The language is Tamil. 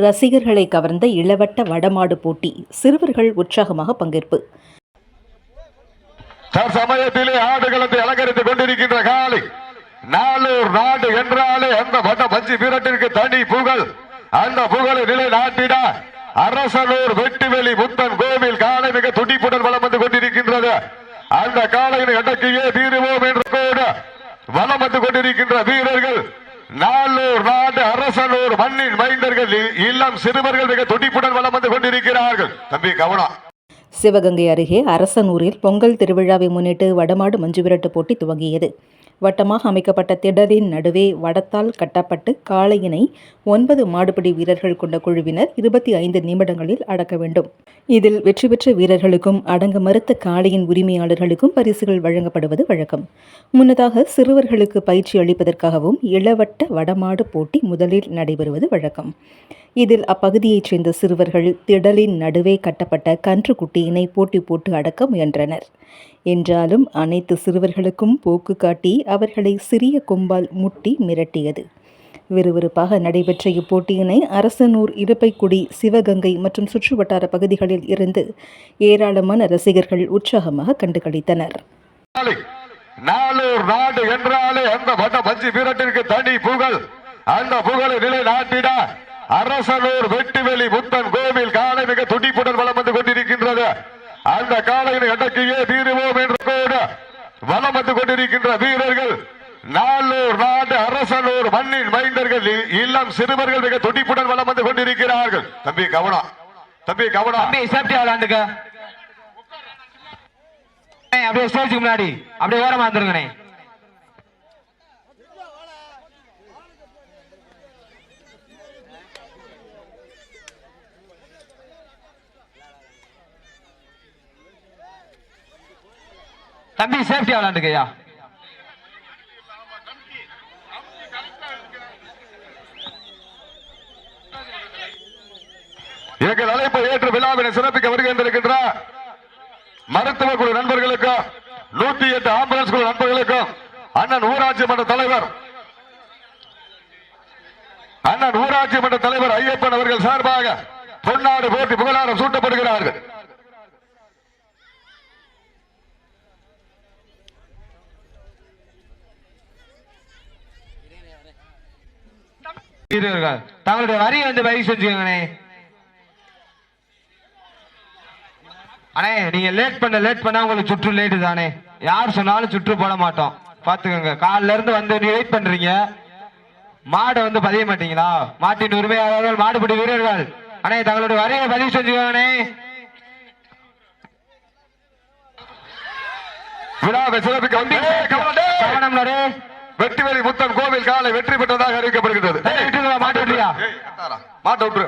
ரசிகர்களை கவர்ந்த இளவட்ட வடமாடு போட்டி சிறுவர்கள் உற்சாகமாக பங்கேற்பு. தற்சமயத்திலே ஆடுகளத்தை அலங்கரித்துக் கொண்டிருக்கின்ற காலை நாளூர் நாடு என்றாலே அந்த வட பஞ்சு வீரட்டிற்கு தனி புகழ். அந்த புகழை நிலை நாட்டிட அரசனூர் வெட்டுவெளி முத்தன் கோவில் காலை மிக துடிப்புடன் வளம் வந்து கொண்டிருக்கின்றது. அந்த காலையின் அடக்கியே தீருவோம் என்று கூட வலம் வந்து கொண்டிருக்கின்ற வீரர்கள் நாளூர் நாடு அரசனூர் மண்ணின் மைந்தர்கள் இல்லம் இளம் சிறுவர்கள் மிக துடிப்புடன் வளம் வந்து கொண்டிருக்கிறார்கள். தம்பி கவனம். சிவகங்கை அருகே அரசனூரில் பொங்கல் திருவிழாவை முன்னிட்டு வடமாடு மஞ்சுவிரட்டு போட்டி துவங்கியது. வட்டமாக அமைக்கப்பட்ட திடலின் நடுவே வடத்தால் கட்டப்பட்டு காளையினை ஒன்பது மாடுபிடி வீரர்கள் கொண்ட குழுவினர் இருபத்தி ஐந்து நிமிடங்களில் அடக்க வேண்டும். இதில் வெற்றி பெற்ற வீரர்களுக்கும் அடங்க மறுத்த காளையின் உரிமையாளர்களுக்கும் பரிசுகள் வழங்கப்படுவது வழக்கம். முன்னதாக சிறுவர்களுக்கு பயிற்சி அளிப்பதற்காகவும் இளவட்ட வடமாடு போட்டி முதலில் நடைபெறுவது வழக்கம். இதில் அப்பகுதியைச் சேர்ந்த சிறுவர்கள் திடலின் நடுவே கட்டப்பட்ட கன்று குட்டியினை போட்டி போட்டு அடக்க முயன்றனர். என்றாலும் அனைத்து சிறுவர்களுக்கும் போக்கு காட்டி அவர்களை சிறிய கொம்பால் முட்டி மிரட்டியது. விறுவிறுப்பாக நடைபெற்ற இப்போட்டியினை அரசனூர் இருப்பைக்குடி சிவகங்கை மற்றும் சுற்றுவட்டார பகுதிகளில் இருந்து ஏராளமான ரசிகர்கள் உற்சாகமாக கண்டுகளித்தனர். நாளூர் நாடு என்றாலே அந்த வட பஞ்சு வீரட்டிற்கு தனி புகழ். அந்த புகழை நிலை நாட்டிட அரசனூர் வெட்டுவெளி முத்தன் கோவில் காலை மிக துடிப்புடன் வளம் வந்து கொண்டிருக்கின்றது. அந்த காலையினை இடக்கையே தீருவோம் என்று கூட வளம் வந்து கொண்டிருக்கின்ற வீரர்கள் நாளூர் நாடு அரசனூர் மண்ணின் மைந்தர்கள் இல்லம் சிறுவர்கள் மிக துடிப்புடன் வளம் வந்து கொண்டிருக்கிறார்கள். தம்பி கவனம் தம்பி கவனம் தம்பி சேஃப்டி விளையாண்டுக்க. அப்படியே ஸ்டேஜுக்கு முன்னாடி. அப்படியே ஓரமா வந்துருங்கண்ணே. தம்பி சேஃப்டியா விளையாண்டுக்கய்யா எங்கள் அழைப்பை ஏற்று விழாவினை சிறப்பிக்க வருகின்றிருக்கின்ற மருத்துவ குழு நண்பர்களுக்கும் நூத்தி எட்டு ஆம்புலன்ஸ் குழு நண்பர்களுக்கும் அண்ணன் ஊராட்சி மன்ற தலைவர் அண்ணன் ஊராட்சி மன்ற தலைவர் ஐயப்பன் அவர்கள் சார்பாக பொன்னாடு போட்டி புகழாரம் சூட்டப்படுகிறார்கள். வீரர்கள். தங்களுடைய வரியை வந்து பதிவு செஞ்சுக்கோங்கண்ணே. அண்ணே நீங்க லேட் பண்ண லேட் பண்ணா உங்களுக்கு சுற்று லேட்டு தானே. யார் சொன்னாலும் சுற்று போட மாட்டோம். பாத்துக்கோங்க காலைல இருந்து வந்து நீ வெயிட் பண்றீங்க. மாடை வந்து பதிய மாட்டீங்களா? மாட்டின் உரிமையாளர்கள் மாடுபிடி வீரர்கள். அண்ணே தங்களுடைய வரியை பதிவு செஞ்சுக்கோங்கண்ணே. விழாவை சிறப்பிக்க வந்து கவனம் டே. வெற்றிவேலி முத்தன் கோவில் காலை வெற்றி பெற்றதாக அறிவிக்கப்படுகிறது மாட்டு விட்டுரு